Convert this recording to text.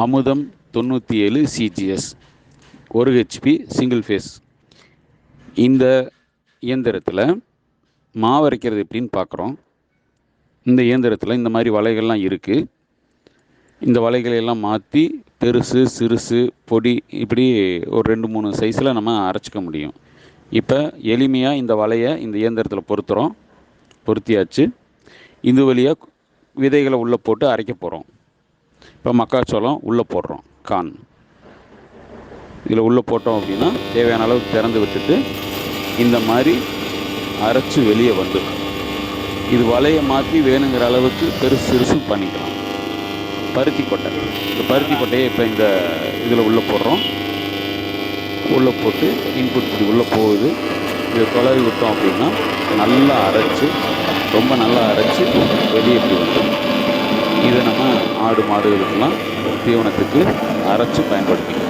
அமுதம் தொண்ணூற்றி ஏழு சிஜிஎஸ் ஒரு ஹெச்பி சிங்கிள் ஃபேஸ் இந்த இயந்திரத்தில் மாவு அரைக்கிறது எப்படின்னு பார்க்குறோம் இந்த இயந்திரத்தில் இந்த மாதிரி வலைகள்லாம் இருக்குது இந்த வலைகளை எல்லாம் மாற்றி பெருசு சிறுசு பொடி இப்படி ஒரு ரெண்டு மூணு சைஸில் நம்ம அரைச்சிக்க முடியும். இப்போ எளிமையாக இந்த வலையை இந்த இயந்திரத்தில் பொருத்துகிறோம் பொருத்தியாச்சு. இது வழியாக விதைகளை உள்ளே போட்டு அரைக்க போகிறோம் இப்போ மக்காச்சோளம் உள்ளே போடுறோம் கான். இதில் உள்ளே போட்டோம் அப்படின்னா தேவையான அளவுக்கு திறந்து விட்டுட்டு இந்த மாதிரி அரைச்சி வெளியே வந்துடும் இது வலையை மாற்றி வேணுங்கிற அளவுக்கு பெருசு சிறுசு பண்ணிக்கலாம். பருத்தி கொட்டை. இந்த பருத்தி கொட்டையை இப்போ இந்த இதில் உள்ளே போடுறோம். உள்ளே போட்டு இன்புட் இப்படி உள்ளே போகுது. இதை தொலைவி விட்டோம் அப்படின்னா நல்லா அரைச்சி ரொம்ப நல்லா அரைச்சி வெளியே இப்படி வந்துடும் இதை நம்ம ஆடு மாடுகளுக்கெல்லாம் தீவனத்துக்கு அரைச்சி பயன்படுத்திக்கலாம்.